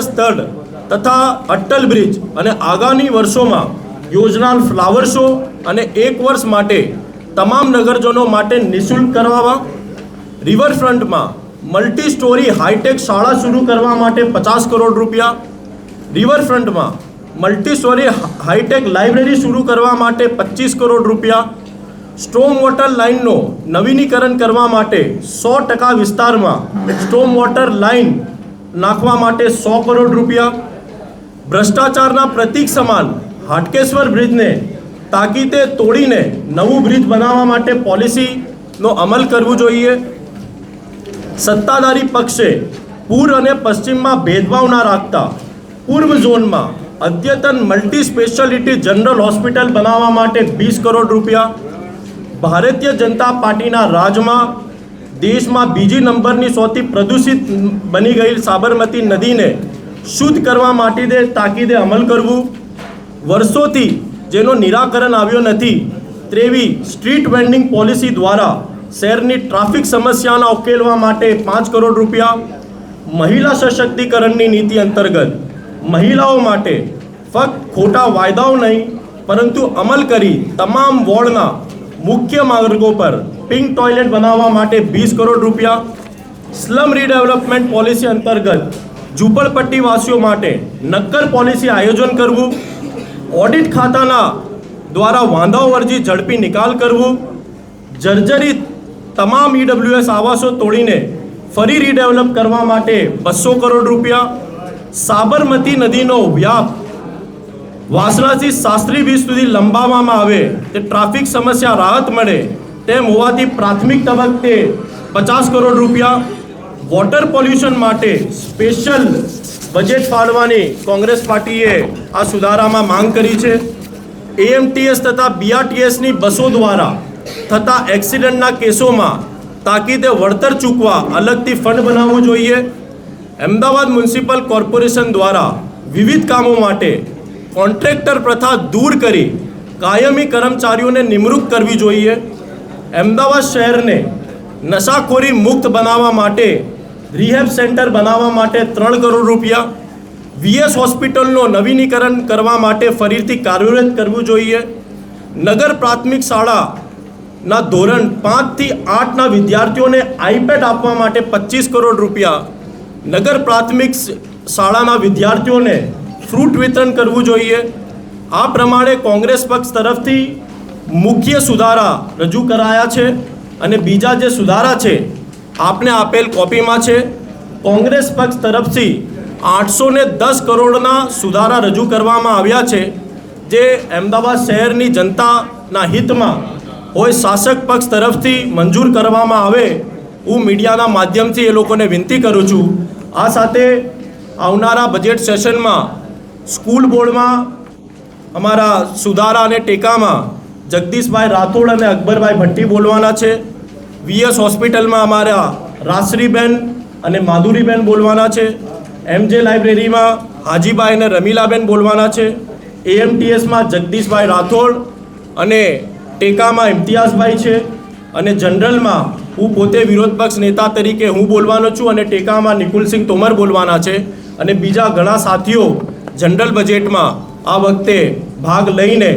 સ્થળ તથા અટલ બ્રિજ અને આગામી વર્ષોમાં યોજનાર ફ્લાવર શો અને એક વર્ષ માટે તમામ નગરજનો માટે નિઃશુલ્ક કરવામાં રિવરફ્રન્ટમાં મલ્ટી સ્ટોરી હાઈટેક શાળા શરૂ કરવા માટે પચાસ કરોડ રૂપિયા રિવરફ્રન્ટમાં multi storey hi tech library શરૂ કરવા માટે પચીસ કરોડ રૂપિયા સ્ટોમ વોટર લાઇનનો નવીનીકરણ કરવા માટે સો ટકા વિસ્તારમાં સ્ટોમ વોટર લાઇન નાખવા માટે સો કરોડ રૂપિયા. ભ્રષ્ટાચારના પ્રતીક સમાન હાટકેશ્વર બ્રિજને તાકીદે તોડીને નવું બ્રિજ બનાવવા માટે પોલિસીનો અમલ કરવું જોઈએ. સત્તાધારી પક્ષે પૂર્વ અને પશ્ચિમમાં ભેદભાવ ના રાખતા પૂર્વ ઝોનમાં અદ્યતન મલ્ટી સ્પેશિયાલિટી જનરલ હોસ્પિટલ બનાવવા માટે વીસ કરોડ રૂપિયા. ભારતીય જનતા પાર્ટીના રાજમાં દેશમાં બીજી નંબરની સૌથી પ્રદૂષિત બની ગયેલ સાબરમતી નદીને શુદ્ધ કરવા માટે તાકીદે અમલ કરવું. વર્ષોથી જેનો નિરાકરણ આવ્યો નથી તેવી સ્ટ્રીટ વેન્ડિંગ પોલિસી દ્વારા શહેરની ટ્રાફિક સમસ્યાના ઉકેલવા માટે પાંચ કરોડ રૂપિયા, મહિલા સશક્તિકરણની નીતિ અંતર્ગત મહિલાઓ માટે ફક્ત ખોટા વાયદાઓ નહીં, પરંતુ અમલ કરી તમામ વોર્ડના મુખ્ય માર્ગો પર પિંક ટોયલેટ બનાવવા માટે વીસ કરોડ રૂપિયા. સ્લમ રીડેવલપમેન્ટ પોલિસી અંતર્ગત ઝૂંપડપટ્ટીવાસીઓ માટે નક્કર પોલિસી આયોજન કરવું. ઓડિટ ખાતાના દ્વારા વાંધાઓ અરજી ઝડપી નિકાલ કરવું. જર્જરિત તમામ ઈડબ્લ્યુએસ આવાસો તોડીને ફરી રીડેવલપ કરવા માટે બસો કરોડ રૂપિયા. સાબરમતી નદીનો વ્યાપ વાસણાથી શાસ્ત્રી બ્રિજ સુધી લંબાવવામાં આવે તે ટ્રાફિક સમસ્યા રાહત મળે. તેમ હોવાથી પ્રાથમિક તબક્કે પચાસ કરોડ રૂપિયા વોટર પોલ્યુશન માટે સ્પેશિયલ બજેટ ફાળવાની કોંગ્રેસ પાર્ટીએ આ સુધારામાં માંગ કરી છે. એએમટીએસ તથા બીઆરટીએસની બસો દ્વારા થતા એક્સિડન્ટના કેસોમાં તાકીદે વળતર ચૂકવા અલગથી ફંડ બનાવવું જોઈએ. અમદાવાદ મ્યુનિસિપલ કોર્પોરેશન દ્વારા વિવિધ કામો માટે કોન્ટ્રાક્ટર પ્રથા દૂર કરી કાયમી કર્મચારીઓને નિમણૂક કરવી જોઈએ. અમદાવાદ શહેરને નશાખોરી મુક્ત બનાવવા માટે, રિહેબ સેન્ટર બનાવવા માટે ત્રણ કરોડ રૂપિયા, વીએસ હોસ્પિટલનો નવીનીકરણ કરવા માટે ફરીથી કાર્યરત કરવું જોઈએ. નગર પ્રાથમિક શાળાના ધોરણ પાંચથી આઠના વિદ્યાર્થીઓને આઈપેડ આપવા માટે પચીસ કરોડ રૂપિયા, નગર પ્રાથમિક શાળાના વિદ્યાર્થીઓને ફ્રૂટ વિતરણ કરવું જોઈએ. આ પ્રમાણે કોંગ્રેસ પક્ષ તરફથી મુખ્ય સુધારા રજૂ કરાયા છે અને બીજા જે સુધારા છે, આપને આપેલ કોપીમાં છે, કોંગ્રેસ પક્ષ તરફથી આઠસો ને દસ કરોડના સુધારા રજૂ કરવામાં આવ્યા છે, જે અમદાવાદ શહેરની જનતાના હિતમાં હોય શાસક પક્ષ તરફથી મંજૂર કરવામાં આવે, હું મીડિયાના માધ્યમથી એ લોકોને વિનંતી કરું છું. આ સાથે આવનારા બજેટ સેશનમાં સ્કૂલ બોર્ડમાં અમારા સુધારા અને ટેકામાં જગદીશભાઈ રાઠોડ અને અકબરભાઈ ભટ્ટી બોલવાના છે. વીએસ હોસ્પિટલમાં અમારા રાશ્રીબેન અને માધુરીબેન બોલવાના છે. એમજે લાઇબ્રેરીમાં હાજીભાઈ અને રમીલાબેન બોલવાના છે. એએમટીએસમાં જગદીશભાઈ રાઠોડ અને ટેકામાં ઇમ્તિયાઝભાઈ છે. અને જનરલમાં હું પોતે વિરોધ પક્ષ નેતા તરીકે હું બોલવાનો છું અને ટેકામાં નિકુલસિંહ તોમર બોલવાના છે. અને બીજા ઘણા સાથીઓ જનરલ બજેટમાં આ વખતે ભાગ લઈને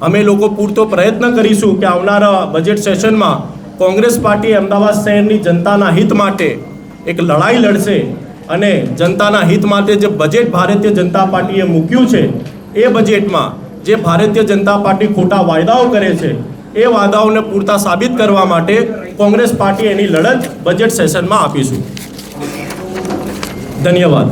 અમે લોકો પૂરતો પ્રયત્ન કરીશું કે આવનારા બજેટ સેશનમાં કોંગ્રેસ પાર્ટી અમદાવાદ શહેરની જનતાના હિત માટે એક લડાઈ લડશે અને જનતાના હિત માટે જે બજેટ ભારતીય જનતા પાર્ટીએ મૂક્યું છે, એ બજેટમાં જે ભારતીય જનતા પાર્ટી ખોટા વાયદાઓ કરે છે, એ વાયદાઓને પૂરતા સાબિત કરવા માટે કોંગ્રેસ પાર્ટી એની લડત બજેટ સેશનમાં આપીશું. ધન્યવાદ.